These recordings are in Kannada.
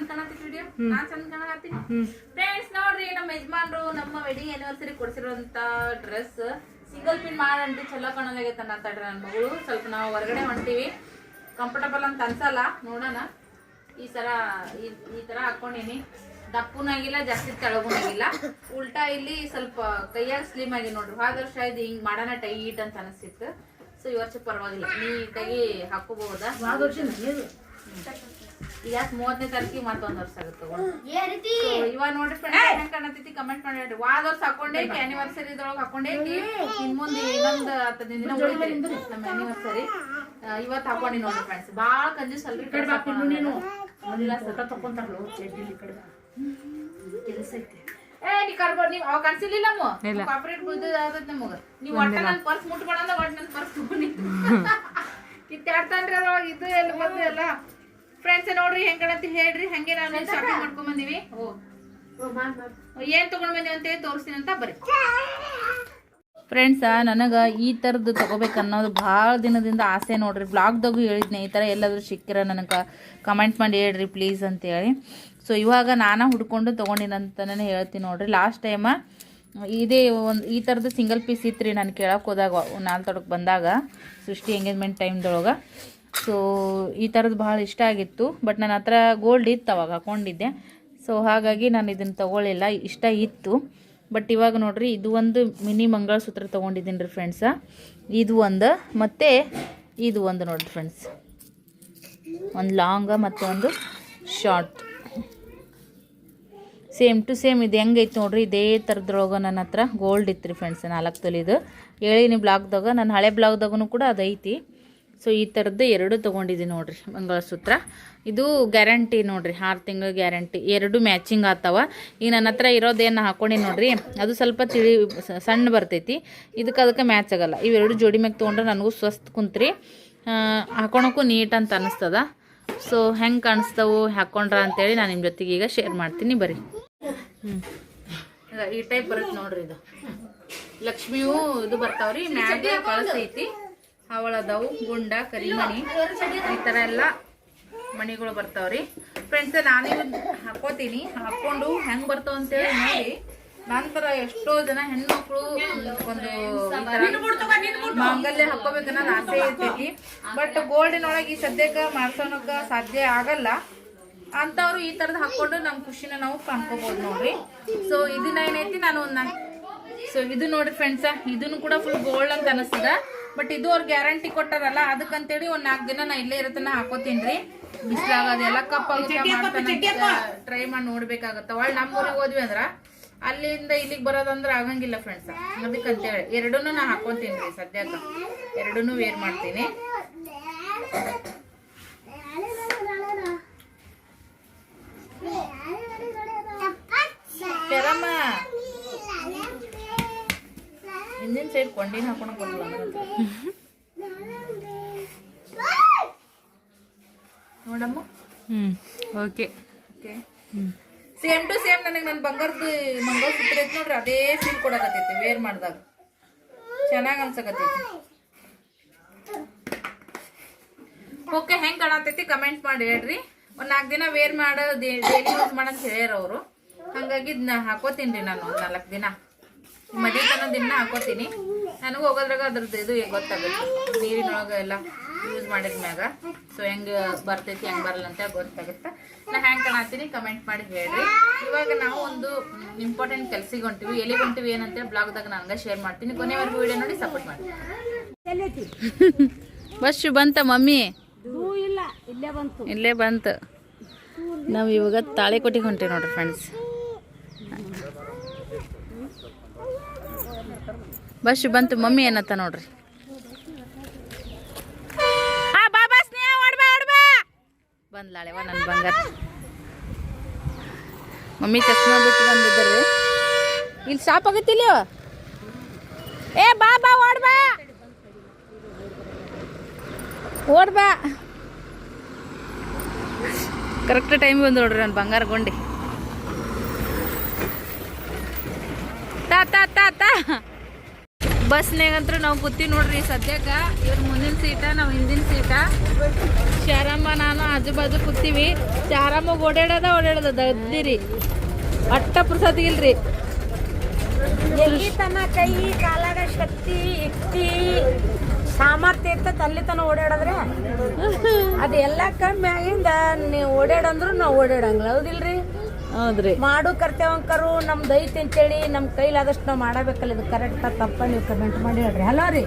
ಚಂದ ಕಾಣತ್ತಿತ್ತು ವಿಡಿಯೋ ನಾ ಚಂದ ಕಾಣತ್ತೀನಿ ಫ್ರೆಂಡ್ಸ್ ನೋಡ್ರಿ ನಮ್ಮ ಯಜಮಾನ್ರು ನಮ್ಮ ವೆಡ್ಡಿಂಗ್ ಆನಿವರ್ಸರಿ ಕೊಡಿಸಿರುವಂತ ಡ್ರೆಸ್ ಸಿಂಗಲ್ ಪಿನ್ ಮಾಡಂತೆ ಚಲೋ ಕಾಣಲಾಗೈತೆ ಅಂತ ನನ್ನ ಮಗಳು. ಸ್ವಲ್ಪ ನಾವು ಹೊರಗಡೆ ಹೊಂಟಿವಿ. ಕಂಫರ್ಟಬಲ್ ಅಂತ ಅನ್ಸಲ್ಲ ನೋಡೋಣ. ಈ ಸರ ಈ- ಈ ತರ ಹಾಕೊಂಡಿನಿ. ದಪ್ಪನಾಗಿಲ್ಲ ಜಾಸ್ತಿ ತೆಳಗುನಾಗಿಲ್ಲ ಉಲ್ಟಾ ಇಲ್ಲಿ ಸ್ವಲ್ಪ ಕೈಯಾಗ ಸ್ಲಿಮ್ ಆಗಿ ನೋಡ್ರಿ. ಹೋದ ವರ್ಷ ಇದು ಹಿಂಗ್ ಮಾಡೋಣ ಟೈಟ್ ಅಂತ ಅನಿಸ್ತಿತ್ತು. ಸೊ ಈ ವರ್ಷ ಪರವಾಗಿಲ್ಲ. ನೀಟಾಗಿ ಹಾಕೋಬಹುದಾ? ಈಗ ಮೂವತ್ತನೇ ತಾರೀಕಿಗೆ ಮತ್ತೊಂದ್ ವರ್ಷ ಆಗುತ್ತೆ ಇವಾಗ ನೋಡ್ರಿ ಫ್ರೆಂಡ್ಸ್ ಹೆಂಗ್ ಕಾಣತೈತಿ ಕಮೆಂಟ್ ಮಾಡಿ ವಾದ ವರ್ಷ ಹಾಕೊಂಡೆ ಆನಿವರ್ಸರಿ ಇದ್ರೊಳಗೆ ಹಾಕೊಂಡೆ ಇನ್ ಮುಂದೆ ಇನ್ನೊಂದ್ ನಮ್ಮ ಆನಿವರ್ಸರಿ ಇವತ್ತು ಹಾಕೊಂಡಿ ನೋಡ್ರಿ ಫ್ರೆಂಡ್ಸ್ ಬಾಳ ಕಂಜೂಸ್ ಅಲ್ರಿ ಫೋಟೋ ತಕೊಂತಾರಲ್ಲ ಚೆಡ್ಡಿಲಿ ಕಡೆ ಬಾ. ಕೆಲಸ ಐತಿ. ಏ ನೀ ನೀವ್ ಅವಾಗ ನಮ್ಮ ಕಾರ್ಪೊರೇಟ್ ಬುದ್ಧ ನಮಗ. ನೀವ್ ಒಟ್ಟ ನನ್ ಪರ್ಸ್ ಮುಟ್ಕೊಳಂದ ಒಟ್ಟ ನನ್ ಪರ್ಸ್ ಕಿತ್ತಾಡ್ತಾನ್ರಿ ಅದ್ರೊಳಗೆ ಇದು ಎಲ್ಲ ಬಂದು ಎಲ್ಲ. ಫ್ರೆಂಡ್ಸ್ ನೋಡ್ರಿ ಹೆಂಗ್ ಕಾಣತಿ ಹೇಳ್ರಿ ಹಂಗೆ. ನಾನು ಶಾಪಿಂಗ್ ಮಾಡ್ಕೊಂಡ್ ಬಂದಿವಿ. ಏನ್ ತಗೊಂಡ್ ಬಂದಿವಿ ಅಂತ ಹೇಳಿ ತೋರಿಸ್ತೀನಿ ಅಂತ ಬರ್ರಿ ಫ್ರೆಂಡ್ಸ ನನಗೆ ಈ ಥರದ್ದು ತಗೋಬೇಕು ಅನ್ನೋದು ಭಾಳ ದಿನದಿಂದ ಆಸೆ ನೋಡ್ರಿ. ಬ್ಲಾಗ್ದಾಗೂ ಹೇಳಿದ್ನೆ ಈ ಥರ ಎಲ್ಲಾದರೂ ಸಿಕ್ಕಿರ ನನಗೆ ಕಮೆಂಟ್ ಮಾಡಿ ಹೇಳ್ರಿ ಪ್ಲೀಸ್ ಅಂತೇಳಿ. ಸೊ ಇವಾಗ ನಾನು ಹುಡ್ಕೊಂಡು ತೊಗೊಂಡಿನಂತನೇ ಹೇಳ್ತೀನಿ ನೋಡ್ರಿ. ಲಾಸ್ಟ್ ಟೈಮ ಇದೇ ಒಂದು ಈ ಥರದ್ದು ಸಿಂಗಲ್ ಪೀಸ್ ಇತ್ತು ರೀ ನಾನು ಕೇಳಕ್ಕೆ ಹೋದಾಗ ನಾಲ್ಕು ತೊಡಕ್ಕೆ ಬಂದಾಗ ಸೃಷ್ಟಿ ಎಂಗೇಜ್ಮೆಂಟ್ ಟೈಮ್ದೊಳಗೆ ಸೊ ಈ ಥರದ್ದು ಭಾಳ ಇಷ್ಟ ಆಗಿತ್ತು. ಬಟ್ ನನ್ನ ಹತ್ರ ಗೋಲ್ಡ್ ಇತ್ತು ಅವಾಗ, ಹಾಕೊಂಡಿದ್ದೆ. ಸೊ ಹಾಗಾಗಿ ನಾನು ಇದನ್ನು ತೊಗೊಳ್ಳಿಲ್ಲ ಇಷ್ಟ ಇತ್ತು. ಬಟ್ ಇವಾಗ ನೋಡ್ರಿ, ಇದು ಒಂದು ಮಿನಿ ಮಂಗಳಸೂತ್ರ ತೊಗೊಂಡಿದ್ದೀನಿ ರೀ ಫ್ರೆಂಡ್ಸ ಇದು ಒಂದು, ಮತ್ತು ಇದು ಒಂದು ನೋಡಿರಿ ಫ್ರೆಂಡ್ಸ್ ಒಂದು ಲಾಂಗ ಮತ್ತು ಒಂದು ಶಾರ್ಟ್ ಸೇಮ್ ಟು ಸೇಮ್ ಇದು ಹೆಂಗೈತೆ ನೋಡ್ರಿ, ಇದೇ ಥರದ್ರೊಳಗೆ ನನ್ನ ಹತ್ರ ಗೋಲ್ಡ್ ಇತ್ತು ರೀ ಫ್ರೆಂಡ್ಸ್ ನಾಲ್ಕು ತೊಲಿದು. ಹೇಳಿನಿ ಬ್ಲಾಗ್ದಾಗ ನನ್ನ ಹಳೆ ಬ್ಲಾಗ್ದಾಗೂ ಕೂಡ ಅದೈತಿ. ಸೊ ಈ ಥರದ್ದು ಎರಡು ತೊಗೊಂಡಿದ್ದೀನಿ ನೋಡ್ರಿ, ಮಂಗಳಸೂತ್ರ. ಇದು ಗ್ಯಾರಂಟಿ ನೋಡಿರಿ, ಆರು ತಿಂಗಳು ಗ್ಯಾರಂಟಿ. ಎರಡು ಮ್ಯಾಚಿಂಗ್ ಆತವ. ಈಗ ನನ್ನ ಹತ್ರ ಇರೋದೇನು ಹಾಕೊಂಡಿ ನೋಡಿರಿ, ಅದು ಸ್ವಲ್ಪ ತಿಳಿ, ಸಣ್ಣ ಬರ್ತೈತಿ. ಇದಕ್ಕೆ ಅದಕ್ಕೆ ಮ್ಯಾಚ್ ಆಗಲ್ಲ. ಇವೆರಡು ಜೋಡಿ ಮ್ಯಾಗೆ ತೊಗೊಂಡ್ರೆ ನನಗೂ ಸ್ವಸ್ಥ ಕುಂತ್ರಿ. ಹಾಕೊಳಕ್ಕೂ ನೀಟ್ ಅಂತ ಅನಿಸ್ತದ. ಸೊ ಹೆಂಗೆ ಕಾಣಿಸ್ತವು ಹಾಕ್ಕೊಂಡ್ರ ಅಂತೇಳಿ ನಾನು ನಿಮ್ಮ ಜೊತೆಗೆ ಈಗ ಶೇರ್ ಮಾಡ್ತೀನಿ, ಬರ್ರಿ. ಹ್ಞೂ ಈ ಟೈಪ್ ಬರುತ್ತೆ ನೋಡ್ರಿ ಇದು. ಲಕ್ಷ್ಮಿಯೂ ಇದು ಬರ್ತಾವ್ರಿ, ಮ್ಯಾಗ ಕಳಿಸ್ತೈತಿ ಹವಳದವು, ಗುಂಡ, ಕರಿಮಣಿ, ಈ ಥರ ಎಲ್ಲ ಮಣಿಗಳು ಬರ್ತಾವ್ರಿ. ಫ್ರೆಂಡ್ಸ್ ನಾನೇ ಹಾಕೋತೀನಿ. ಹಾಕೊಂಡು ಹೆಂಗ್ ಬರ್ತಾವ ಅಂತೇಳಿ ನೋಡಿ. ನಂತರ ಎಷ್ಟೋ ಜನ ಹೆಣ್ಮಕ್ಳು ಒಂದು ತರ ಮಾಂಗಲ್ಯ ಹಾಕೋಬೇಕನ್ನೋದು ಆಸೆ ಇರ್ತೈತಿ ಬಟ್ ಗೋಲ್ಡಿನ ಒಳಗೆ ಈ ಸದ್ಯಕ್ಕೆ ಮಾಡ್ಸೋನಕ್ಕ ಸಾಧ್ಯ ಆಗಲ್ಲ. ಅಂತವ್ರು ಈ ತರದ್ ಹಾಕೊಂಡು ನಮ್ ಖುಷಿನ ನಾವು ಕಾಣ್ಕೋಬಹುದು ನೋಡ್ರಿ. ಸೊ ಇದನ್ನ ಏನೈತಿ ನಾನು ಒಂದು ಸೊ ಇದು ನೋಡ್ರಿ ಫ್ರೆಂಡ್ಸ ಇದನ್ನು ಕೂಡ ಫುಲ್ ಗೋಲ್ಡ್ ಅಂತ ಅನಿಸ್ತದ. ಬಟ್ ಇದು ಅವ್ರು ಗ್ಯಾರಂಟಿ ಕೊಟ್ಟಾರಲ್ಲ ಅದಕ್ಕಂತೇಳಿ ಒಂದ್ ನಾಲ್ಕು ದಿನ ನಾ ಇಲ್ಲೇ ಇರತ್ತನ ಹಾಕೋತೀನ್ರಿ. ಬಿಸಿಲಾಗದೆಲ್ಲ ಕಪ್ ಟ್ರೈ ಮಾಡಿ ನೋಡ್ಬೇಕಾಗತ್ತ. ಒಳ್ ನಮ್ಮ ಊರಿಗೆ ಹೋದ್ವಿ ಅಂದ್ರ ಅಲ್ಲಿಂದ ಇಲ್ಲಿಗೆ ಬರೋದಂದ್ರೆ ಆಗಂಗಿಲ್ಲ ಫ್ರೆಂಡ್ಸ್ ಅದಕ್ಕಂತೇಳಿ ಎರಡನ್ನೂ ನಾ ಹಾಕೊಂತೀನಿ ಸದ್ಯಕ್ಕ. ಎರಡನ್ನೂ ವೇರ್ ಮಾಡ್ತೀನಿ. ಶರಮ್ಮ ಹಿಂದಿನ ಸೈಡ್ ಕೊಂಡಿನ ಹಾಕೊಂಡು ಬಂದ್ಲ ನೋಡಮ್ಮ. ಹ್ಮ್ okay okay same to same ನನಗೆ ನನ್ನ ಬಂಗಾರದ ಮಂಗಲಸೂತ್ರ ಐತಿ ನೋಡ್ರಿ ಅದೇ ಸೀಲ್ ಕೊಡಕತ್ತೈತಿ ವೇರ್ ಮಾಡಿದಾಗ. ಚೆನ್ನಾಗಿ ಅನ್ಸಕತ್ತೈತಿ. ಓಕೆ ಹೆಂಗ್ ಕಾಣತೈತಿ ಕಮೆಂಟ್ ಮಾಡಿ ಹೇಳ್ರಿ. ಒಂದ್ ನಾಲ್ಕು ದಿನ ವೇರ್ ಮಾಡೋ ಡೈಲಿ ಯೂಸ್ ಮಾಡಂತ ಹೇಳ್ಯಾರ ಅವರು. ಹಂಗಾಗಿ ಇದನ್ನ ಹಾಕೋತೀನಿ ರೀ ನಾನು ಒಂದ್ ನಾಲ್ಕು ದಿನ. ತನ ದಿನ ಹಾಕೋತೀನಿ. ನನಗೂ ಹೋಗೋದ್ರಾಗ ಅದ್ರದ್ದು ಇದು ಗೊತ್ತಾಗುತ್ತೆ. ನೀರಿನೊಳಗೆ ಎಲ್ಲ ಯೂಸ್ ಮಾಡಿದ್ಮ್ಯಾಗ ಸೊ ಹೆಂಗೆ ಬರ್ತೈತಿ ಹೆಂಗೆ ಬರಲ್ಲ ಅಂತ ಗೊತ್ತಾಗುತ್ತೆ. ನಾ ಹ್ಯಾಂಗೆ ಕಾಣತ್ತೀನಿ? ಕಮೆಂಟ್ ಮಾಡಿ ಹೇಳ್ರಿ. ಇವಾಗ ನಾವು ಒಂದು ಇಂಪಾರ್ಟೆಂಟ್ ಕೆಲ್ಸಿಗೆ ಹೊಂಟಿವಿ. ಎಲ್ಲಿ ಹೊಂಟಿವಿ ಏನಂತ ಬ್ಲಾಗ್ದಾಗ ನನಗೆ ಶೇರ್ ಮಾಡ್ತೀನಿ. ಕೊನೆವರೆಗೂ ವಿಡಿಯೋ ನೋಡಿ ಸಪೋರ್ಟ್ ಮಾಡಿ. ಬಸ್ ಬಂತ ಮಮ್ಮಿ? ಇಲ್ಲ ಇಲ್ಲೇ ಬಂತು. ಇಲ್ಲೇ ಬಂತು. ನಾವು ಇವಾಗ ತಾಳಿಕೋಟಿಗೆ ಹೊಂಟೀವಿ ನೋಡ್ರಿ ಫ್ರೆಂಡ್ಸ್ ಬಸ್ ಬಂತು, ಮಮ್ಮಿ ಏನತ್ತ ನೋಡ್ರಿ. ಬಾ ಬಾ ಬಂದ್ಲಾಳೆವ ನನ್ನ ಬಂಗಾರ. ಮಮ್ಮಿ ಚಸ್ಮಾ ಬಿಟ್ಟು ಬಂದಿದ್ದಾರೆ. ಇಲ್ಲಿ ಶಾಪ್ ಆಗತ್ತಿಲ್ಲ ಏ, ಬಾ ಬಾ ಓಡ್ಬಾ ಓಡ್ಬಾ ಕರೆಕ್ಟ್ ಟೈಮ್ ಬಂದು ನೋಡ್ರಿ ನನ್ನ ಬಂಗಾರ ಗೊಂಡಿ. ತಾ ತಾ ತಾ ತಾ ಬಸ್ನಾಗಂತ್ರ ನಾವು ಕೂತೀವಿ ನೋಡ್ರಿ ಸದ್ಯಕ್ಕ. ಇವ್ರ ಮುಂದಿನ ಸೀಟ ನಾವು ಹಿಂದಿನ ಸೀಟ. ಶಾರಮ್ಮ ನಾನು ಆಜು ಬಾಜು ಕೂತೀವಿ. ಶಾರಮ್ಮ ಓಡಾಡದ ಓಡಾಡದ ದದ್ದಿರಿ ಅಟ್ಟ ಪ್ರಸಾದ ಇಲ್ರಿ. ಎಲ್ಲಿ ತನ ಕೈ ಕಾಲಾಗ ಶಕ್ತಿ ಯುಕ್ತಿ ಸಾಮರ್ಥ್ಯ ಇರ್ತೈತೆ ಅಲ್ಲಿ ತನ ಓಡಾಡದ್ರೆ? ಅದೆಲ್ಲ ಕಮ್ಮಿ ಆಗಿಂದ ನೀವು ಓಡಾಡಂದ್ರು ನಾವು ಓಡಾಡಂಗಿಲ್ಲ. ಹೌದಿಲ್ರಿ? ಹೌದ್ರಿ. ಮಾಡು ಕರ್ತೇವಂಕರು ನಮ್ದು ಐತಿ ಅಂತೇಳಿ ನಮ್ಮ ಕೈಲಾದಷ್ಟು ನಾವು ಮಾಡಬೇಕಲ್ಲ ಇದು ಕರೆಕ್ಟ್ ತಪ್ಪ ನೀವು ಕಮೆಂಟ್ ಮಾಡಿ ಹೇಳ್ರಿ. ಹಲೋ ರೀ?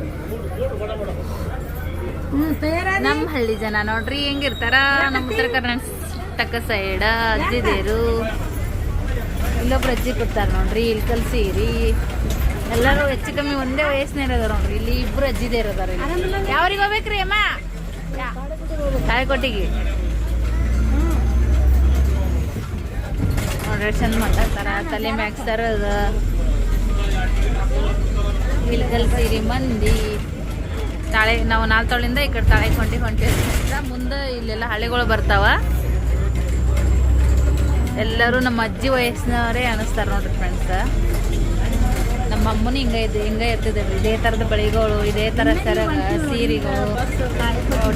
ಹ್ಞೂ ತಯಾರ ನಮ್ಮ ಹಳ್ಳಿ ಜನ ನೋಡ್ರಿ ಹೆಂಗಿರ್ತಾರ? ನಮ್ಮ ಉತ್ತರ ಕರ್ನಾಟಕ ಸೈಡ್ ಅಜ್ಜಿದೇರು ಇಲ್ಲೊಬ್ರು ಅಜ್ಜಿ ಕೊಡ್ತಾರ ನೋಡ್ರಿ ಇಲ್ಲಿ ಕಲ್ಸಿರಿ ಎಲ್ಲರೂ ಹೆಚ್ಚು ಕಮ್ಮಿ ಒಂದೇ ವಯಸ್ಸಿನ ಇರೋದಾರ ನೋಡ್ರಿ ಇಲ್ಲಿ ಇಬ್ರು ಅಜ್ಜಿದೇ ಇರೋದಾರ ಯಾವ್ರಿಗೆ ಹೋಗ್ಬೇಕ್ರಿ ಅಮ್ಮ? ತಾಳಿಕೊಟ್ಟಿಗೆ ನೋಡ್ರಿ ಚಂದ ಮಾತಾಡ್ತಾರ. ತಲೆ ಮ್ಯಾಕ್ಸರ್ ಅದ. ಇಲ್ಕಲ್ ಸೀರಿ ಮಂದಿ. ತಾಳೆ, ನಾವು ನಾಲ್ತೊಳಿಂದ ಈ ಕಡೆ ತಾಳೆ ಹೊಂಟಿ ಹೊಂಟಿ ಮುಂದೆ ಇಲ್ಲೆಲ್ಲ ಹಳ್ಳಿಗಳು ಬರ್ತಾವ. ಎಲ್ಲರೂ ನಮ್ಮ ಅಜ್ಜಿ ವಯಸ್ಸಿನವರೇ ಅನಿಸ್ತಾರೆ ನೋಡ್ರಿ ಫ್ರೆಂಡ್ಸ್ ನಮ್ಮ ಅಮ್ಮನ ಹಿಂಗ ಇದೆ, ಹಿಂಗ ಇರ್ತಿದ್ರಿ. ಇದೇ ಥರದ ಬಳಿಗಳು, ಇದೇ ಥರ ಸರ ಸೀರೆಗಳು.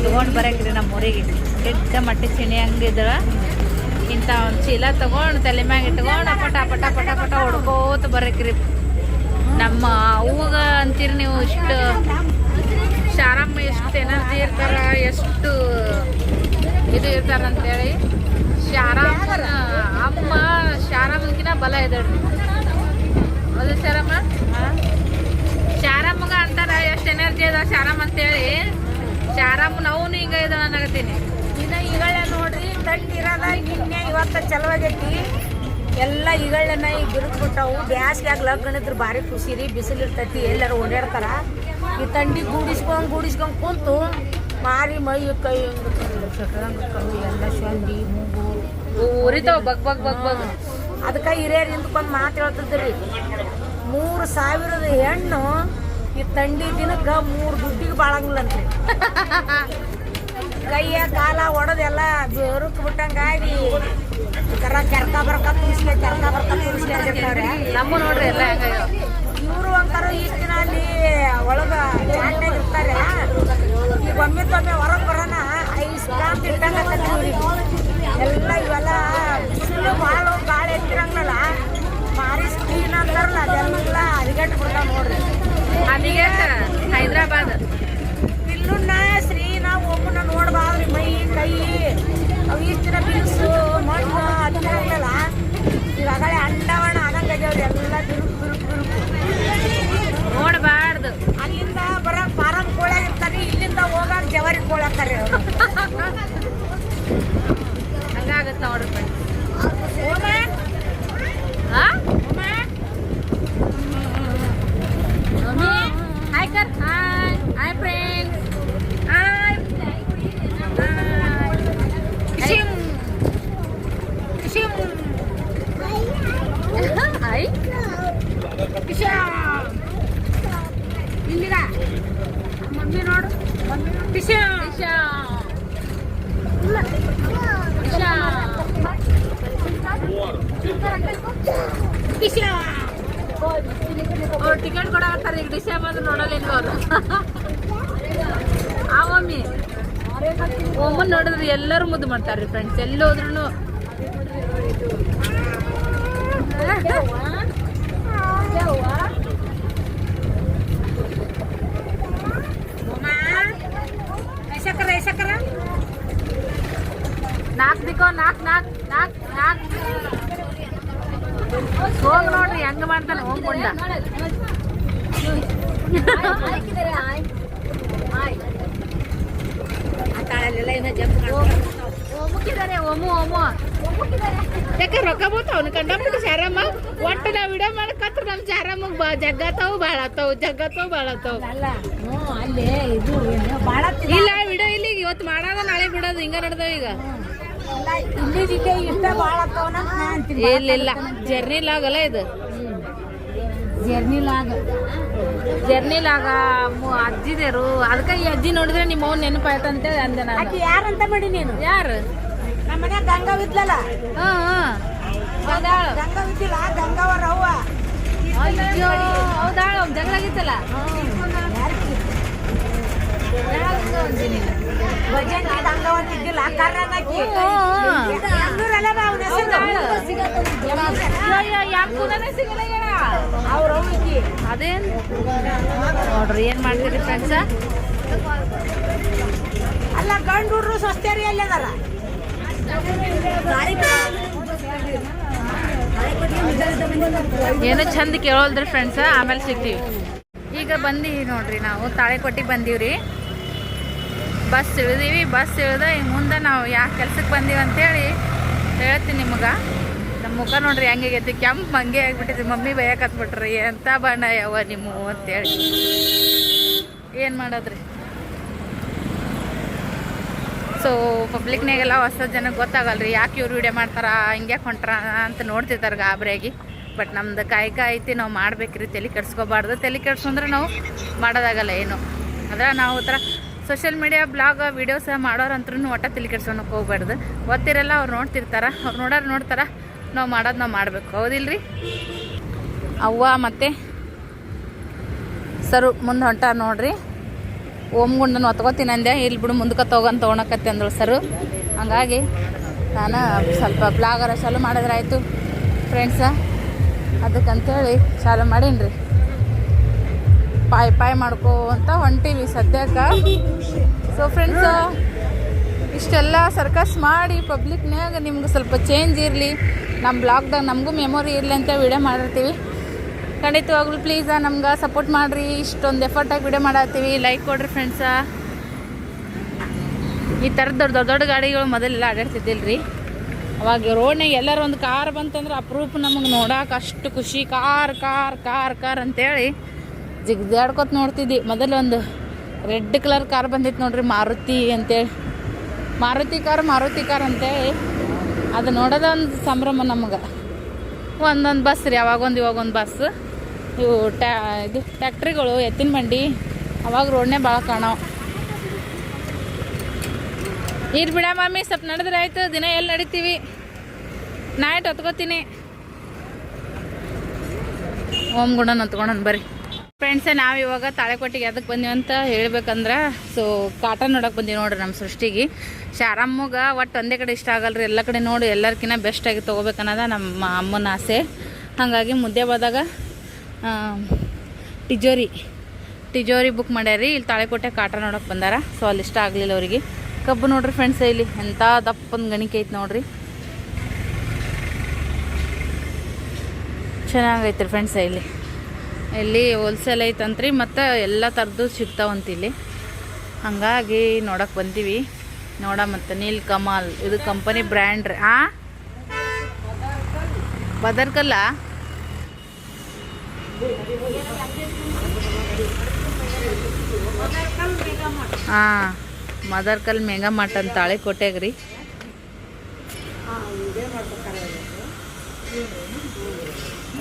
ತಗೊಂಡು ಬರಕ್ರಿ ನಮ್ಮ ಊರಿಗೆ ಕೆಟ್ಟ ಮಟ್ಟಿ ಚಿಣಿ ಹಂಗಿದ್ರ ಇಂಥ ಒಂದು ಚೀಲ ತಗೊಂಡು ತಲೆ ಮ್ಯಾಗ ಇಟ್ಕೊಂಡು ಪಟ ಪಟ ಪಟ ಪಟ ಹೊಡ್ಕೋತ ಬರಕ್ರಿ. ನಮ್ಮ ಅವಾಗ ಅಂತೀರಿ ನೀವು ಇಷ್ಟು ಶಾರಮ್ಮ ಎಷ್ಟು ಎನರ್ಜಿ ಇರ್ತಾರ, ಎಷ್ಟು ಇದು ಇರ್ತಾರಂತೇಳಿ. ಶಾರಮ್ಮ ಅಮ್ಮ ಶಾರಮ್ಮಗಿನ ಬಲ ಇದ್ದಾಳ್ರಿ ಅದು ಶಾರಮ್ಮ? ಶಾರಮ್ಮಗ ಅಂತಾರ, ಎಷ್ಟು ಎನರ್ಜಿ ಅದ ಶಾರಮ್ಮ ಅಂತೇಳಿ. ಶಾರಮ್ಮನ ಅವನು ಇನ್ನ ಈಗಳ ಇರೋದ ನಿನ್ನೆ ಇವತ್ತು ಚಲವಾಗೈತಿ. ಎಲ್ಲ ಈಗಳನ್ನ ಈಗ ಬಿರುದ್ಬಿಟ್ಟವು ಬ್ಯಾಸ್ಗ್ಯಾಗ ಲಗ್ನ ಇದ್ರ ಭಾರಿ ಖುಷಿ ರೀ ಬಿಸಿಲು ಇರ್ತೈತಿ ಎಲ್ಲರೂ ಓಡಾಡ್ತಾರ. ಈ ತಂಡಿ ಗೂಡಿಸ್ಕೊಂಡ್ ಗೂಡಿಸ್ಕೊಂಡ್ ಕುಂತು ಮಾರಿ ಮೈ ಕೈ ಎಲ್ಲ ಶಂಡಿ ಮೂಗು ಉರಿತಾವ ಬಗ್ ಬಗ್ ಬಗ್ ಬಗ್. ಅದಕ್ಕೆ ಹಿರಿಯರು ಹಿಂದ್ಕೊಂಡು ಮಾತು ಹೇಳ್ತಿದ್ರಿ. ಮೂರು ಸಾವಿರದ ಹೆಣ್ಣು ಈ ತಂಡಿ ದಿನಕ್ಕೆ ಮೂರು ದುಡ್ಡಿಗೆ ಬಾಳಂಗಿಲ್ಲಂತ್ರಿ. ಕೈಯ ಕಾಲ ಒಡದೆಲ್ಲ ಬೆರುಕ್ ಬಿಟ್ಟಂಗಾಗಿ ಕರ ಕೆರ್ಕ ಬರ್ಕ ತುಳಿಸ್ಲೆ ಚರ್ಕ ಬರ್ಕ ತುಳಿಸ್ಲೆ ಅಂತಿರ್ತಾವ್ರೆ. ನಮ್ಮ ನೋಡ್ರಿ ಎಲ್ಲ ಇವರು ಒಂಥರ ಇಷ್ಟು ದಿನ ಅಲ್ಲಿ ಒಳಗ ಚಾಟ್ನಾಗ ಇರ್ತಾರೆ. ಈಗ ಒಮ್ಮೆ ತೊಮ್ಮೆ ಹೊರಗೆ ಬರೋಣ. ಐದು ಇಟ್ಟಂಗ ಎಲ್ಲ ಇವೆಲ್ಲ ಬಿಸಿಲು ಭಾಳ ಗಾಳಿ ಎತ್ತಿರಂಗಲ್ಲ. ಮಾರಿ ಸ್ಕೀನ್ ಅಂತಾರಲ್ಲ ಅದೆಲ್ಲ ಅರಿಗಟ್ಟು ಬಿಡ್ತಾವ ನೋಡ್ರಿ. ಅದಿಗೆ ಹೈದ್ರಾಬಾದ್ ಇಲ್ಲುನ್ನ ಶ್ರೀ ನಾವು ಒಮ್ಮನ್ನ ನೋಡ್ಬಾರ್ದ್ರಿ ಮೈ ಕೈ ಅವು ಇಷ್ಟು ದಿನ ಬಿರುಸು ಮಣ್ಣು ಹತ್ತಿರಂಗಲ್ಲ ಈಗ ಆಗಲೇ ಅಂಡವಣ ಆಗಂಗಾಗ್ಯಾವ್ರಿ ಎಲ್ಲ ಬಿರುಕು ಬಿರುಕು ಬಿರುಕು ನೋಡಬಾರ್ದು ಅಲ್ಲಿಂದ ಬರಕ್ ಫಾರಂ ಕೋಳ್ಯಾಗ ಇರ್ತಾರೆ ಇಲ್ಲಿಂದ ಹೋಗಾಕ ಜವಾರಿ ಕೋಳಾಕ್ತಾರೆ ಹಂಗಾಗತ್ತ ನೋಡ್ರಿ ಫ್ರೆಂಡ್ಸ್ ಹಾ ಹಾಯ್ ಕರ್ ಹಾಯ್ ಹಾಯ್ ಫ್ರೆಂಡ್ಸ್ ಹಾಯ್ ಕಿಶಿಮ್ ಕಿಶಿಮ್ ಹಾಯ್ ಇಲ್ಲಿಗ ಮಮ್ಮಿ ನೋಡು ಮಮ್ಮಿ ಕಿಶಾ ಕಿಶಾ ಕಿಶಾ ಅವ್ರು ಟಿಕೆಟ್ ಕೊಡಾಕತ್ತಾರ ಈಗ ಡಿಸೆ ಬಂದು ನೋಡಲ್ಲ ಇನ್ನು ಅವರು ಆ ಮಮ್ಮಿ ಒಮ್ಮನ್ ನೋಡಿದ್ರೆ ಎಲ್ಲರೂ ಮುದ್ದು ಮಾಡ್ತಾರ್ರಿ ಫ್ರೆಂಡ್ಸ್ ಎಲ್ಲಿ ಹೋದ್ರು ಐಸಕರ ಐಸಕರ ನಾಲ್ಕು ದಿಕ್ಕೋ ನಾಲ್ಕು ನಾಲ್ಕು ನಾಲ್ಕು ನಾಲ್ಕು ಹೋಗ್ ನೋಡ್ರಿ ಹೆಂಗ್ ಮಾಡ್ತಾನೆ ಹೋಗ್ಕೊಂಡ ತಾಳಲ್ಲೆಲ್ಲ ಏನೋ ಜಂಪ್ ಮುಕ್ಕಿದ್ದಾರೆ ಓಮು ಓಮು ಯಾಕೆ ರೊಕ್ಕ ಬರ್ತಾವ ಕಂಡಬಿಟ್ಟು ಶಾರಮ್ಮ ಒಟ್ಟು ನಾವು ವಿಡಿಯೋ ಮಾಡಕತ್ರ ನಮ್ಮ ಶಾರಮ್ಮ ಬಾ ಜಗ್ಗತ್ತವು ಜಗ್ಗತ್ತವು ಅಲ್ಲಿ ಇದು ಏನು ಭಾಳ ಇಲ್ಲ ವಿಡಿಯೋ ಇಲ್ಲಿ ಇವತ್ತು ಮಾಡೋದ ನಾಳೆ ಬಿಡೋದು ಹಿಂಗ ನಡ್ದವ ಈಗ. ಇಲ್ಲ ಭಾಳ ಇಲ್ಲ ಜರ್ನಿ ಲಾಗಲ್ಲ ಇದು. ಜರ್ನಿ ಲಾಗ ಜರ್ನಿ ಲಾಗ ಮು- ಅಜ್ಜಿದೇರು. ಅದಕ್ಕೆ ಈ ಅಜ್ಜಿ ನೋಡಿದ್ರೆ ನಿಮ್ಮ ಅವ್ನ ನೆನಪಾಯ್ತು ಅಂತೇಳಿ ಅಂದೆ ನಾನು. ಆಕಿ ಯಾರಂತ ಮಾಡಿ ನೀನು? ಯಾರು? ನಮ್ಮ ಮನ್ಯಾಗ ಗಂಗಾ ಇದ್ಲಲ್ಲ ಹಾ ಹಾ. ಹೌದಾಳು ಗಂಗಾ ಇದ್ದಿಲ್ಲ ಗಂಗಾವರ ಅವ್ವ ಈಗ ಹೌದಾ ಜಗಳ ಆಗಿತ್ತಲ್ಲ? ಇದ್ದಿಲ್ಲ ಕರ್ನಾಟಕಿ ಅದೇನ್? ನೋಡ್ರಿ ಏನ್ ಮಾಡ್ತೀರಿ ಫ್ರೆಂಡ್ಸ ಅಲ್ಲ ಗಂಡು ಹುಡ್ರು ಸ್ವಸ್ಥರಿ ಎಲ್ಲ ಏನು ಚಂದ ಕೇಳೋಲ್ದ್ರಿ ಫ್ರೆಂಡ್ಸ್ ಆಮೇಲೆ ಸಿಗ್ತೀವಿ. ಈಗ ಬಂದೀವಿ ನೋಡ್ರಿ ನಾವು ತಾಳೆಕೊಟ್ಟಿಗೆ ಬಂದೀವ್ರಿ. ಬಸ್ ಇಳಿದೀವಿ ಬಸ್ ಇಳ್ದ ಈಗ ಮುಂದೆ ನಾವು ಯಾಕೆ ಕೆಲ್ಸಕ್ಕೆ ಬಂದೀವಿ ಅಂತೇಳಿ ಹೇಳ್ತೀನಿ ನಿಮಗೆ. ಮುಖ ನೋಡ್ರಿ ಹೆಂಗಾಗೈತಿ, ಕೆಂಪು ಹಂಗೆ ಆಗ್ಬಿಟ್ಟಿದ್ರಿ ಮಮ್ಮಿ ಬಯಕತ್ಬಿಟ್ರಿ ಎಂತ ಬಣ್ಣ ಯಾವ ನಿಮ್ಮ ಅಂತೇಳಿ. ಏನು ಮಾಡೋದ್ರಿ? ಸೊ ಪಬ್ಲಿಕ್ನಾಗೆಲ್ಲ ಹೊಸ ಜನಕ್ಕೆ ಗೊತ್ತಾಗಲ್ರಿ, ಯಾಕೆ ಇವ್ರು ವಿಡಿಯೋ ಮಾಡ್ತಾರ, ಹಿಂಗೆ ಹೊಂಟ್ರ ಅಂತ ನೋಡ್ತಿರ್ತಾರೆ ಗಾಬರಿಯಾಗಿ. ಬಟ್ ನಮ್ದು ಕಾಯಕ ಐತಿ ನಾವು ಮಾಡ್ಬೇಕ್ರಿ, ತಲೆ ಕೆಡ್ಸ್ಕೋಬಾರ್ದು. ತಲೆ ಕೆಡ್ಸಂದ್ರೆ ನಾವು ಮಾಡೋದಾಗಲ್ಲ ಏನು. ಅಂದ್ರೆ ನಾವು ಥರ ಸೋಷಿಯಲ್ ಮೀಡಿಯಾ ಬ್ಲಾಗ್ ವೀಡಿಯೋಸ್ ಮಾಡೋರಂತ್ರೂ ಒಟ್ಟ ತಲೆ ಕೆಡ್ಸೋಣಕ್ಕೆ ಹೋಗ್ಬಾರ್ದು. ಗೊತ್ತಿರಲ್ಲ, ಅವ್ರು ನೋಡ್ತಿರ್ತಾರ. ಅವ್ರು ನೋಡೋರು ನೋಡ್ತಾರ. ನಾವು ಮಾಡೋದು ನಾವು ಮಾಡಬೇಕು. ಹೌದಿಲ್ರಿ? ಅವ್ವ ಮತ್ತೆ ಸರು ಮುಂದೆ ಹೊಂಟ ನೋಡ್ರಿ. ಓಮ್ ಗುಂಡನ ಒತ್ಕೋತೀನಿ ಅಂದೆ. ಇಲ್ಲಿ ಬಿಡು ಮುಂದಕ್ಕೆ ತೊಗೊಂಡು ತೊಗೊಳಕತ್ತೆ ಅಂದಳು ಸರು. ಹಂಗಾಗಿ ನಾನು ಸ್ವಲ್ಪ ಬ್ಲಾಗರ ಚಾಲು ಆಯಿತು ಫ್ರೆಂಡ್ಸ ಅದಕ್ಕಂತೇಳಿ ಚಾಲು ಮಾಡೀನಿ ಪಾಯ್ ಪಾಯ್ ಮಾಡ್ಕೋ ಅಂತ ಹೊಂಟೀವಿ ಸದ್ಯಕ್ಕೆ. ಸೊ ಫ್ರೆಂಡ್ಸು ಇಷ್ಟೆಲ್ಲ ಸರ್ಕಸ್ ಮಾಡಿ ಪಬ್ಲಿಕ್ನಾಗ ನಿಮ್ಗೆ ಸ್ವಲ್ಪ ಚೇಂಜ್ ಇರಲಿ. ನಮ್ಮ ಬ್ಲಾಗ್ದಾಗ ನಮಗೂ ಮೆಮೊರಿ ಇರಲಿ ಅಂತ ವಿಡಿಯೋ ಮಾಡಿರ್ತೀವಿ. ಖಂಡಿತವಾಗ್ಲೂ ಪ್ಲೀಸ ನಮ್ಗೆ ಸಪೋರ್ಟ್ ಮಾಡಿರಿ. ಇಷ್ಟೊಂದು ಎಫರ್ಟಾಗಿ ವಿಡಿಯೋ ಮಾಡತ್ತೀವಿ. ಲೈಕ್ ಕೊಡ್ರಿ ಫ್ರೆಂಡ್ಸ ಈ ಥರದ ದೊಡ್ಡ ದೊಡ್ಡ ಗಾಡಿಗಳು ಮೊದಲೆಲ್ಲ ಆಡಾಡ್ತಿದ್ದಿಲ್ಲ ರೀ ಅವಾಗ ರೋಡ್ನಾಗ ಎಲ್ಲರೂ ಒಂದು ಕಾರ್ ಬಂತಂದ್ರೆ ಅಪ್ರೂಪ್ ನಮಗೆ ನೋಡೋಕೆ ಅಷ್ಟು ಖುಷಿ. ಕಾರ್ ಕಾರ್ ಕಾರ್ ಕಾರ್ ಅಂತೇಳಿ ಜಿಗ್ದಾಡ್ಕೊತ ನೋಡ್ತಿದ್ವಿ. ಮೊದಲೊಂದು ರೆಡ್ ಕಲರ್ ಕಾರ್ ಬಂದಿತ್ತು ನೋಡ್ರಿ, ಮಾರುತಿ ಅಂತೇಳಿ. ಮಾರುತಿ ಕಾರ್ ಮಾರುತಿ ಕಾರ್ ಅಂತೇಳಿ. ಅದು ನೋಡೋದೊಂದು ಸಂಭ್ರಮ ನಮಗೆ. ಒಂದೊಂದು ಬಸ್ ರೀ, ಅವಾಗೊಂದು ಇವಾಗೊಂದು ಬಸ್ ಇವು ಟ್ಯಾ, ಇದು ಟ್ಯಾಕ್ಟ್ರಿಗಳು ಎತ್ತಿನ ಬಂಡಿ, ಅವಾಗ ರೋಡ್ನೇ ಭಾಳ ಕಾಣವು. ಇರ್ ಬಿಡ ಮಮ್ಮಿ ಸ್ವಲ್ಪ ನಡೆದ್ರೆ ಆಯ್ತು, ದಿನ ಎಲ್ಲಿ ನಡಿತೀವಿ. ನೈಟ್ ಹೊತ್ಕೋತೀನಿ. ಓಮ್ ಗುಣನ ಹೊತ್ಕೊಂಡನ್ ಬರ್ರಿ ಫ್ರೆಂಡ್ಸೇ ನಾವು ಇವಾಗ ತಾಳೆಕೊಟ್ಟಿಗೆ ಅದಕ್ಕೆ ಬಂದೀವಿ ಅಂತ ಹೇಳ್ಬೇಕಂದ್ರೆ ಸೊ ಕಾಟನ್ ನೋಡಕ್ಕೆ ಬಂದೀವಿ ನೋಡ್ರಿ ನಮ್ಮ ಸೃಷ್ಟಿಗೆ. ಶಾರಮ್ಮಗ ಒಟ್ಟು ಒಂದೇ ಕಡೆ ಇಷ್ಟ ಆಗಲ್ರಿ, ಎಲ್ಲ ಕಡೆ ನೋಡಿ ಎಲ್ಲರ್ಕಿನ್ನ ಬೆಸ್ಟಾಗಿ ತೊಗೋಬೇಕನ್ನೋದ ನಮ್ಮ ಅಮ್ಮನ ಆಸೆ. ಹಾಗಾಗಿ ಮುದ್ದೆ ಹೋದಾಗ ಟಿಜೋರಿ ಟಿಜೋರಿ ಬುಕ್ ಮಾಡ್ಯಾರಿ ಇಲ್ಲಿ ತಾಳೆಕೋಟೆ ಕಾಟನ್ ನೋಡಕ್ಕೆ ಬಂದಾರ ಸೊ ಅಲ್ಲಿ ಇಷ್ಟ ಆಗಲಿಲ್ಲ ಅವರಿಗೆ. ಕಬ್ಬು ನೋಡ್ರಿ ಫ್ರೆಂಡ್ಸ್ ಇಲ್ಲಿ ಎಂಥ ದಪ್ಪನ ಗಣಿಕೆ ಐತೆ ನೋಡ್ರಿ. ಚೆನ್ನಾಗೈತ್ರಿ ಫ್ರೆಂಡ್ಸ್ ಇಲ್ಲಿ. ಇಲ್ಲಿ ಹೋಲ್ಸೇಲ್ ಐತಂತ್ರಿ, ಮತ್ತು ಎಲ್ಲ ಥರದ್ದು ಸಿಗ್ತಾವಂತಿಲ್ಲಿ. ಹಾಗಾಗಿ ನೋಡಕ್ಕೆ ಬಂದೀವಿ. ನೋಡ ಮತ್ತು ನೀಲ್ ಕಮಾಲ್, ಇದು ಕಂಪನಿ ಬ್ರ್ಯಾಂಡ್ ರೀ. ಆ? ಬದರ್ಕಲ್ಲ ಹಾಂ ಮದರ್ಕಲ್ ಮೆಗಾ ಮಾರ್ಟ್ ಅಂತ ತಾಳೆಕೋಟೆಗೆ ರೀ.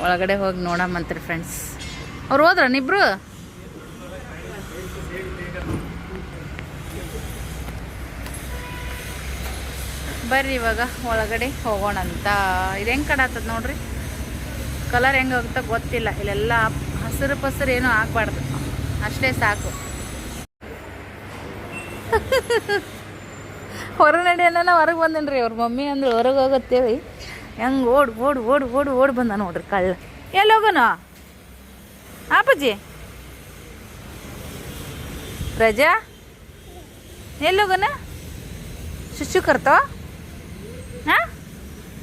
ಒಳಗಡೆ ಹೋಗಿ ನೋಡಮ್ಮಂತ್ರಿ ಫ್ರೆಂಡ್ಸ್ ಅವ್ರು ಹೋದ್ರ ನಿಬ್ರು ಬರ್ರಿ ಇವಾಗ ಒಳಗಡೆ ಹೋಗೋಣ ಅಂತ. ಇದು ಹೆಂಗೆ ಕಡಾತದ ನೋಡ್ರಿ? ಕಲರ್ ಹೆಂಗೆ ಹೋಗುತ್ತೆ ಗೊತ್ತಿಲ್ಲ. ಇಲ್ಲೆಲ್ಲ ಹಸಿರು ಪಸಿರು ಏನೂ ಆಗಬಾರ್ದು. ಅಷ್ಟೇ ಸಾಕು. ಹೊರ ನಾವು ಹೊರಗೆ ಬಂದೇನ್ರಿ ಅವ್ರ ಮಮ್ಮಿ ಅಂದ್ರೆ ಹೊರಗೆ ಹೋಗತ್ತೇಳಿ. ಹೆಂಗೆ ಓಡ್ ಓಡ್ ಓಡ್ ಓಡ್ ಓಡ್ ಬಂದ ನೋಡ್ರಿ ಕಳ್ಳ. ಎಲ್ಲಿ ಹೋಗೋಣ ಅಪ್ಪಾಜಿ. ರಜಾ? ಎಲ್ಲೋಗನ ಶುಶು ಕರ್ತೋ? ಹಾಂ?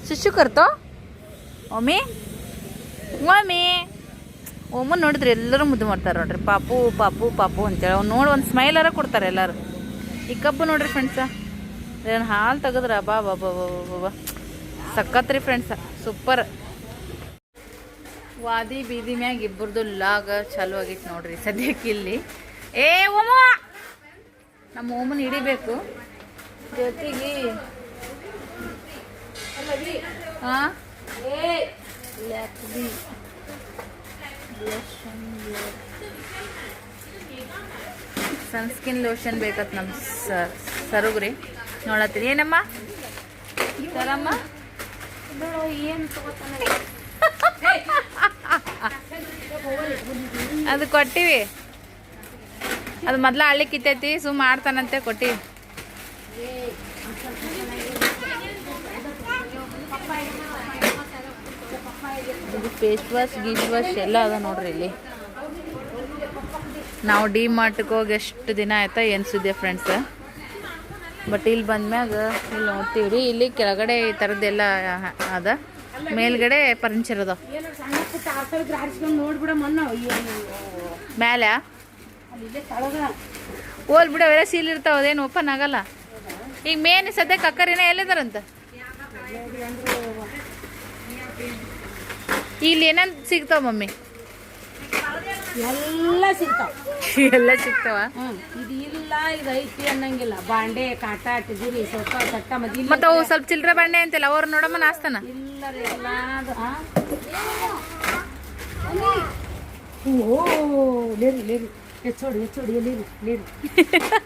ಶುಶು ಕರ್ತೋ? ಒಮ್ಮಿ? ಒಮ್ಮಿ? ಒಮ್ಮ ನೋಡಿದ್ರೆ ಎಲ್ಲರೂ ಮುದ್ದು ಮಾಡ್ತಾರೆ ನೋಡ್ರಿ. ಪಾಪು ಪಾಪು ಪಾಪು ಅಂತೇಳಿ. ಅವ್ನು ನೋಡಿ ಒಂದು ಸ್ಮೈಲರ ಕೊಡ್ತಾರೆ ಎಲ್ಲರೂ. ಈ ಕಬ್ಬು ನೋಡ್ರಿ ಫ್ರೆಂಡ್ಸ ಏನು ಹಾಲು ತೆಗೆದ್ರ? ಬಾ ಬಾ ಬಾ ಬಾ ಬಾ ಬಾ. ರೀ ಫ್ರೆಂಡ್ಸ ಸೂಪರ್. ವಾದಿ ಬೀದಿ ಮ್ಯಾಗ ಇಬ್ಬರದು ಲಾಗ ಚಾಲು ಆಗೈತೆ ನೋಡ್ರಿ ಸದ್ಯಕ್ಕೆ ಇಲ್ಲಿ. ಏ ಓಮ! ನಮ್ಮ ಓಮನ್ ಹಿಡಿಬೇಕು. ಜೊತೆಗೆ ಹಾಂ? ಸನ್ಸ್ಕಿನ್ ಲೋಷನ್ ಬೇಕತ್ ನಮ್ಮ ಸರ್ ಸರುಗ್ರಿ. ನೋಡತ್ತೀರಿ ಏನಮ್ಮ? ಸರಮ್ಮ ಏನು ಅದು ಕೊಟ್ಟಿವಿ. ಅದು ಮೊದ್ಲ ಹಳ್ಳಿ ಕಿತ್ತೈತಿ ಸುಮ್ಮ ಮಾಡ್ತಾನಂತೆ ಕೊಟ್ಟಿವಿ. ಫೇಸ್ ವಾಶ್ ಗೀಸ್ ವಾಶ್ ಎಲ್ಲ ಅದ ನೋಡ್ರಿ ಇಲ್ಲಿ. ನಾವು ಡಿ ಮಾರ್ಟ್ಗೆ ಹೋಗಿ ಎಷ್ಟು ದಿನ ಆಯ್ತಾ ಎನ್ಸಿದ್ದೆ ಫ್ರೆಂಡ್ಸ್ ಬಟ್ ಇಲ್ಲಿ ಬಂದ್ಮ್ಯಾಗ ಇಲ್ಲಿ ನೋಡ್ತೀವಿ ರೀ ಇಲ್ಲಿ ಕೆಳಗಡೆ ಈ ಥರದ್ದೆಲ್ಲ ಅದ. ಮೇಲ್ಗಡೆ ಫರ್ನಿಚರ್ ಅದ ಮ್ಯಾಲ? ಓಲ್ ಬಿಡ ಅವೆಲ್ಲ ಸೀಲ್ ಇರ್ತಾವ ಅದೇನು ಓಪನ್ ಆಗಲ್ಲ. ಈಗ ಮೇನ್ ಸದ್ಯಕ್ಕೆ ಅಕ್ಕರಿನ ಎಲ್ಲಿದಾರಂತ? ಇಲ್ಲಿ ಏನಂತ ಸಿಗ್ತಾವ ಮಮ್ಮಿ? ಎಲ್ಲ ಸಿಗ್ತಾವ. ಎಲ್ಲ ಸಿಗ್ತಾವ? ಇದು ಇಲ್ಲ ಇದು ಐತಿ ಅನ್ನಂಗಿಲ್ಲ. ಬಾಂಡೆ ಕಾಟ ಟಿಜುರಿ ಸೊಪ್ಪ ತಟ್ಟ ಮದಿ ಮತ್ತೆ ಅವು ಸ್ವಲ್ಪ ಚಿಲ್ಲರೆ ಬಾಂಡೆ ಅಂತಿಲ್ಲ ಅವ್ರು ನೋಡಮ್ಮ ನಾಸ್ತಾನ ಇಲ್ಲ ರೀ ಎಲ್ಲ ಅದು ಓ ಲೇರಿ ಲೇರಿ. ಹೆಚ್ಚೋಡಿ ಹೆಚ್ಚೋಡಿ ಲೇರಿ ಲೇರಿ.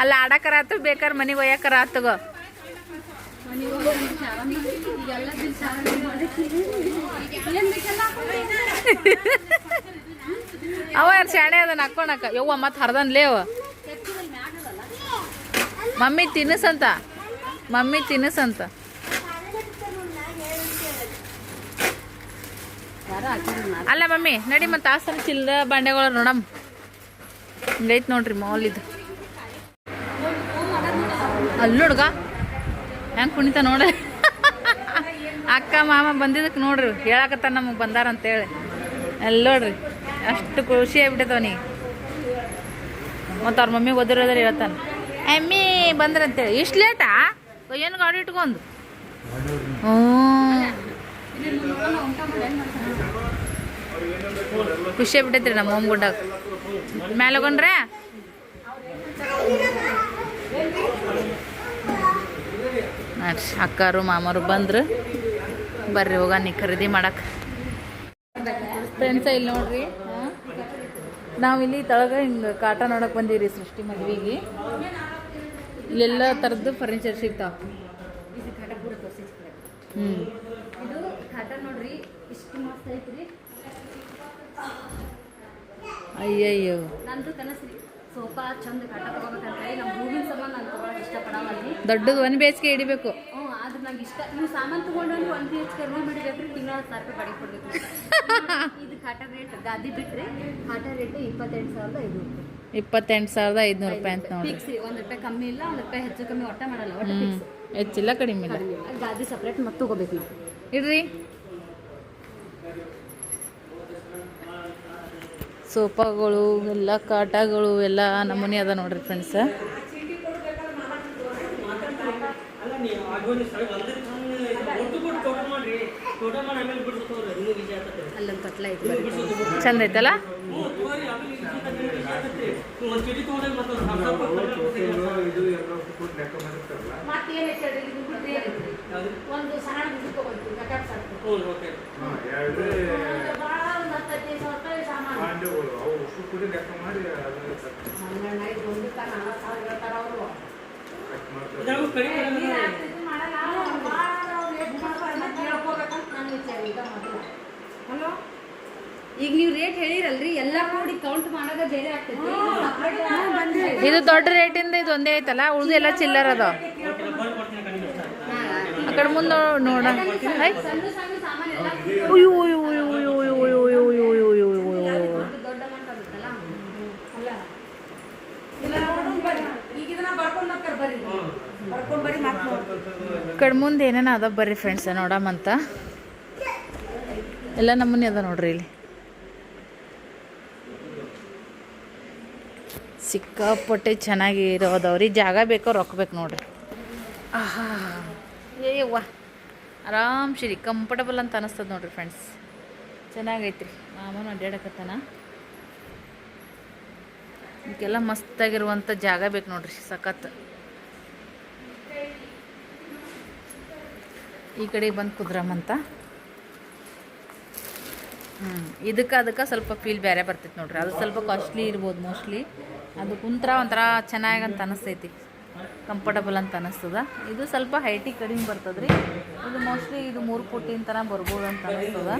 ಅಲ್ಲ ಆಡಕರ ಆತು ಬೇಕಾರೆ ಮನೆಗೆ ಒಯ್ಯಾಕರ ಆತಗೋ. ಅವ ಯಾರು ಶಾಣೆ ಅದನ್ನ ಹಾಕೋಣಕ? ಯವ್ವ, ಮತ್ತೆ ಹರ್ದನ್ಲೇ ಅವ ಮಮ್ಮಿ ತಿನ್ನಿಸಂತ? ಮಮ್ಮಿ ತಿನ್ನಿಸಂತ? ಅಲ್ಲ ಮಮ್ಮಿ, ನಡಿ ಮತ್ತೆ ಆಸನ ಚಿಲ್ಲ ಬಂಡೆಗಳ ನೋಡಮ್. ಹಿಂಗೈತ್ ನೋಡ್ರಿ ಮಾಲ್ ಇದು. ಅಲ್ಲಿ ಹುಡುಗ ಹೆಂಗೆ ಕುಣಿತ ನೋಡ. ಅಕ್ಕ ಮಾಮ ಬಂದಿದ್ದಕ್ಕೆ ನೋಡ್ರಿ ಹೇಳಕತ್ತ ನಮಗೆ ಬಂದಾರ ಅಂತೇಳಿ. ಅಲ್ಲಿ ನೋಡ್ರಿ, ಅಷ್ಟು ಖುಷಿ ಆಗ್ಬಿಟ್ಟೈತೆ ಅವನಿಗೆ. ಮತ್ತು ಅವ್ರ ಮಮ್ಮಿ ಓದಿರೋದ್ರೆ ಹೇಳ್ತಾನೆ. ಎಮ್ಮಿ ಬಂದ್ರಂತೇಳಿ ಇಷ್ಟು ಲೇಟಾ ಏನು ಗಾಡಿ ಇಟ್ಕೊಂಡು? ಹ್ಞೂ. ಖುಷಿ ಆಗ್ಬಿಟ್ಟೈತ್ರಿ ನಮ್ಮ ಮಮ್ಮ ಗುಡ್ಡಾಗ ಮ್ಯಾಲೆ ಹೋಗೊಂಡ್ರೆ ಅಕ್ಕಾರು ಮಾಮರು ಬಂದ್ರು. ಬರ್ರಿ ಹೋಗ ನೀ ಖರೀದಿ ಮಾಡಕ್ಕೆ ಫ್ರೆಂಡ್ಸ ಇಲ್ಲಿ ನೋಡ್ರಿ ಇಲ್ಲಿ ತಳಗ ಹಿಂಗೆ ಕಾಟ ನೋಡಕ್ಕೆ ಬಂದೀವಿ ಸೃಷ್ಟಿ ಮದ್ವಿಗೆ. ಇಲ್ಲೆಲ್ಲ ಥರದ್ದು ಫರ್ನಿಚರ್ ಸಿಗ್ತಾವ. ಹ್ಞೂ ಇದು ಕಾಟನ್ ನೋಡ್ರಿ ಇಷ್ಟು ಮಸ್ತ್ ಐತ್ರಿ ಅಯ್ಯಯ್ಯೋ. ನಂದು ಕನಸ್ರಿ. ಸೋಫಾ ಚಂದ ಕಾಟ ತಗೋಬೇಕಂತ ನಮ್ಮ ಹೂವಿನ ನಾನು ದೊಡ್ಡದು ಒಂದು ಬೇಸಿಗೆ ಹಿಡಿಬೇಕು. ಹ್ಞೂ ಆದ್ರೆ ನಂಗೆ ಇಷ್ಟ. ನೀವು ಸಾಮಾನು ತೊಗೊಂಡು ಒಂದು ಬಿ ಎಚ್ ಕೆ ರೂಮ್ ಹಿಡಿಬೇಕ್ರಿ ತಿಂಗಳ ಹತ್ತು ಸಾವಿರ ರೂಪಾಯಿ ಬಾಡಿಗೆ ಕೊಡ್ಬೇಕು ಇದು ಕಾಟ ರೇಟ್ ಗಾದಿ ಬಿಟ್ಟರೆ ಕಾಟ ರೇಟ್ ಇಪ್ಪತ್ತೆಂಟು ಸಾವಿರದ ರೂಪಾಯಿ. ಇಪ್ಪತ್ತೆಂಟು ಸಾವಿರದ ಐದುನೂರು ರೂಪಾಯಿ ಅಂತ ನೋಡಿ ಫಿಕ್ಸ್ ಒಂದು ರೂಪಾಯಿ ಕಮ್ಮಿ ಇಲ್ಲ ಒಂದು ರೂಪಾಯಿ ಹೆಚ್ಚು ಕಮ್ಮಿ ಒಟ್ಟ ಮಾಡಲ್ಲ ಒಟ್ಟು ಫಿಕ್ಸ್ ಹೆಚ್ಚಿಲ್ಲ ಕಡಿಮೆ ಇಲ್ಲ. ಗಾದಿ ಸಪ್ರೇಟ್ ಮತ್ತೆ ತಗೋಬೇಕು ನಾವು. ಇಡ್ರಿ. ಸೋಫಾಗಳು ಎಲ್ಲ ಕಾಟಗಳು ಎಲ್ಲ ನಮೂನಿ ಅದ ನೋಡ್ರಿ ಫ್ರೆಂಡ್ಸ್ ಅಲ್ಲೊಂದು ಕಟ್ಲ ಐತಿ. ಚಂದ ಐತಲ್ಲ? ಒಂದು ಸಣ್ಣ ಬಿಸಿ ಹಲೋ ಈಗ ನೀವು ರೇಟ್ ಹೇಳಿರಲ್ರಿ ಎಲ್ಲ ಕೂಡಿ ಕೌಂಟ್ ಮಾಡೋದ ಬೇರೆ ಇದು ದೊಡ್ಡ ರೇಟಿಂದ ಇದು ಒಂದೇ ಐತಲ್ಲ ಉಳಿದು ಎಲ್ಲ ಚಿಲ್ಲರ್ ಅದ ಕಡೆ ಮುಂದೆ ನೋಡ ಕಡೆ ಮುಂದೆ ಅದ ಬರ್ರಿ ಫ್ರೆಂಡ್ಸ್ ನೋಡಮಂತ ಎಲ್ಲ ನಮ್ಮನ್ನ ಅದ ನೋಡ್ರಿ ಇಲ್ಲಿ. ಸಿಕ್ಕಾಪಟ್ಟೆ ಚೆನ್ನಾಗಿ ಇರೋದವ್ರಿ. ಜಾಗ ಬೇಕೋ ರೊಕ್ಕ ಬೇಕು ನೋಡ್ರಿ. ಆಹಾ. ಏಯವ್ವ ಆರಾಮ್ ಶಿರಿ ಕಂಫರ್ಟಬಲ್ ಅಂತ ಅನಿಸ್ತದ ನೋಡ್ರಿ ಫ್ರೆಂಡ್ಸ್ ಚೆನ್ನಾಗೈತ್ರಿ. ಮಾಮನ ಅಡ್ಡಾಡಕತ್ತಾನ ಇದಕ್ಕೆಲ್ಲ ಮಸ್ತಾಗಿರುವಂಥ ಜಾಗ ಬೇಕು ನೋಡ್ರಿ, ಸಖತ್. ಈ ಕಡೆ ಬಂದು ಕುದ್ರಮಂತ ಹ್ಞೂ ಇದಕ್ಕೆ ಅದಕ್ಕೆ ಸ್ವಲ್ಪ ಫೀಲ್ ಬೇರೆ ಬರ್ತೈತೆ ನೋಡ್ರಿ. ಅದು ಸ್ವಲ್ಪ ಕಾಸ್ಟ್ಲಿ ಇರ್ಬೋದು ಮೋಸ್ಟ್ಲಿ ಅದು ಕುಂತ್ರ ಒಂಥರ ಚೆನ್ನಾಗಿ ಅಂತ ಅನಿಸ್ತೈತಿ. ಕಂಫರ್ಟಬಲ್ ಅಂತ ಅನಿಸ್ತದ. ಇದು ಸ್ವಲ್ಪ ಹೈಟಿಗೆ ಕಡಿಮೆ ಬರ್ತದೆ ರೀ ಇದು ಮೋಸ್ಟ್ಲಿ ಇದು ಮೂರು ಫುಟ್ಟಿನ ಥರ ಬರ್ಬೋದು ಅಂತ ಅನಿಸ್ತದ.